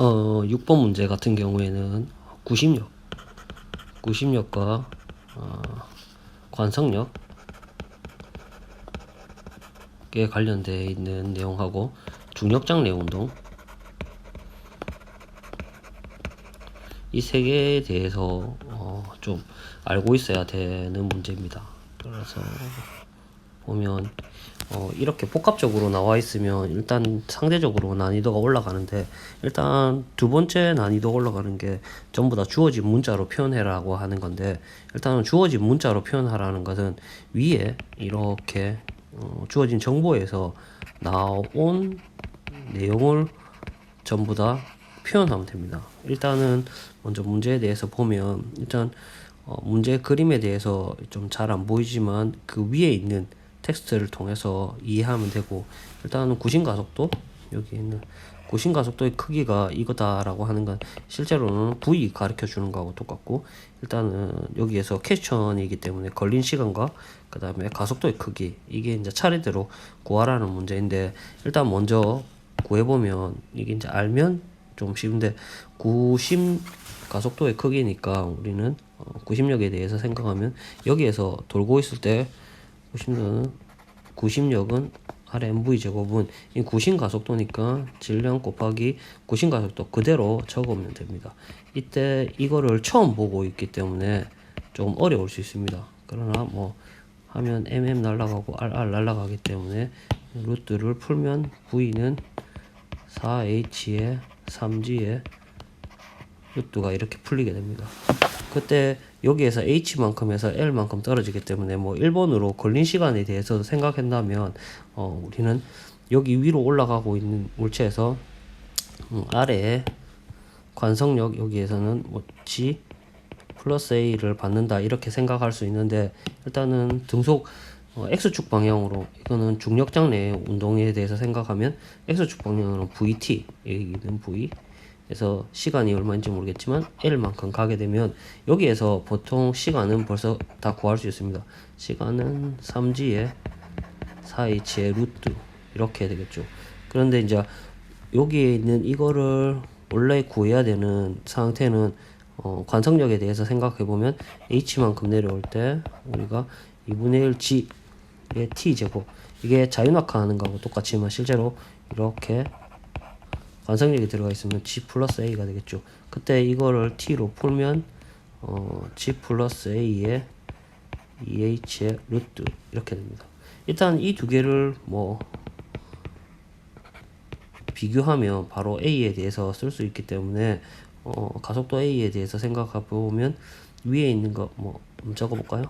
어, 6번 문제 같은 경우에는 구심력, 구심력과 어, 관성력에 관련되어 있는 내용하고 중력장래 운동 이 세 개에 대해서 어, 좀 알고 있어야 되는 문제입니다. 그래서 보면 어, 이렇게 복합적으로 나와 있으면 일단 상대적으로 난이도가 올라가는데 일단 두 번째 난이도 올라가는 게 전부 다 주어진 문자로 표현해라고 하는 건데 일단은 주어진 문자로 표현하라는 것은 위에 이렇게 어, 주어진 정보에서 나온 내용을 전부 다 표현하면 됩니다. 일단은 먼저 문제에 대해서 보면 일단 어, 문제 그림에 대해서 좀 잘 안 보이지만 그 위에 있는 텍스트를 통해서 이해하면 되고 일단은 구심가속도 여기 있는 구심가속도의 크기가 이거다라고 하는 건 실제로는 V 가르쳐 주는 거하고 똑같고 일단은 여기에서 퀘션이기 때문에 걸린 시간과 그 다음에 가속도의 크기 이게 이제 차례대로 구하라는 문제인데 일단 먼저 구해보면 이게 이제 알면 좀 쉬운데 구심 가속도의 크기니까 우리는 어, 구심력에 대해서 생각하면 여기에서 돌고 있을 때 구심력은 구심력은 RMV 제곱은 이 구심 가속도니까 질량 곱하기 구심 가속도 그대로 적으면 됩니다. 이때 이거를 처음 보고 있기 때문에 좀 어려울 수 있습니다. 그러나 뭐 하면 MM 날라가고 RR 날라가기 때문에 루트를 풀면 V는 4H에 3G에 루트가 이렇게 풀리게 됩니다. 그때 여기에서 h만큼 해서 l만큼 떨어지기 때문에 뭐 1번으로 걸린 시간에 대해서 생각한다면 어 우리는 여기 위로 올라가고 있는 물체에서 음, 아래에 관성력 여기에서는 뭐 g 플러스 a를 받는다 이렇게 생각할 수 있는데 일단은 등속 어, x축 방향으로 이거는 중력 장래 운동에 대해서 생각하면 x축 방향으로 vt 여기는 v 그래서 시간이 얼마인지 모르겠지만 L만큼 가게 되면 여기에서 보통 시간은 벌써 다 구할 수 있습니다. 시간은 3G에 4H의 루트 이렇게 되겠죠. 그런데 이제 여기에 있는 이거를 원래 구해야 되는 상태는 어, 관성력에 대해서 생각해 보면 H만큼 내려올 때 우리가 2분의 1 G의 T 제곱 이게 자유낙하하는 거하고 똑같지만 실제로 이렇게 완성력이 들어가 있으면 G 플러스 A가 되겠죠. 그때 이거를 T로 풀면 어, G 플러스 A의 EH의 루트 이렇게 됩니다. 일단 이 두 개를 뭐 비교하면 바로 A에 대해서 쓸 수 있기 때문에 어, 가속도 A에 대해서 생각해 보면 위에 있는 거뭐 적어 볼까요?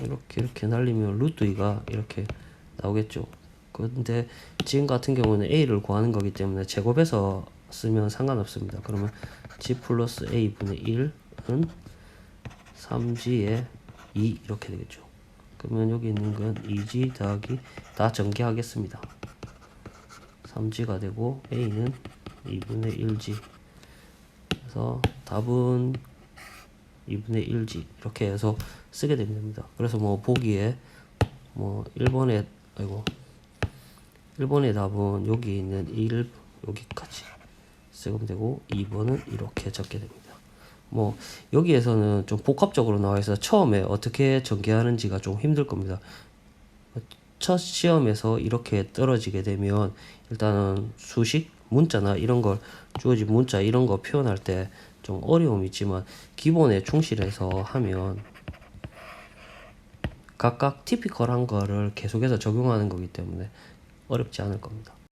이렇게 이렇게 날리면 루트 2가 이렇게 나오겠죠. 근데 지금 같은 경우는 a를 구하는 거기 때문에 제곱해서 쓰면 상관없습니다. 그러면 g 플러스 a 분의 1은 3g에 2 이렇게 되겠죠. 그러면 여기 있는 건 2g 더하기 다 전개하겠습니다. 3g가 되고 a는 2분의 1g 그래서 답은 2분의 1g 이렇게 해서 쓰게 됩니다. 그래서 뭐 보기에 뭐 1번에 아이고 1번의 답은 여기 있는 1 여기까지 쓰면 되고 2번은 이렇게 적게 됩니다. 뭐 여기에서는 좀 복합적으로 나와 있어 처음에 어떻게 전개하는지가 좀 힘들 겁니다. 첫 시험에서 이렇게 떨어지게 되면 일단은 수식 문자나 이런 걸 주어진 문자 이런 거 표현할 때 좀 어려움이 있지만 기본에 충실해서 하면 각각 티피컬한 거를 계속해서 적용하는 거기 때문에 어렵지 않을 겁니다.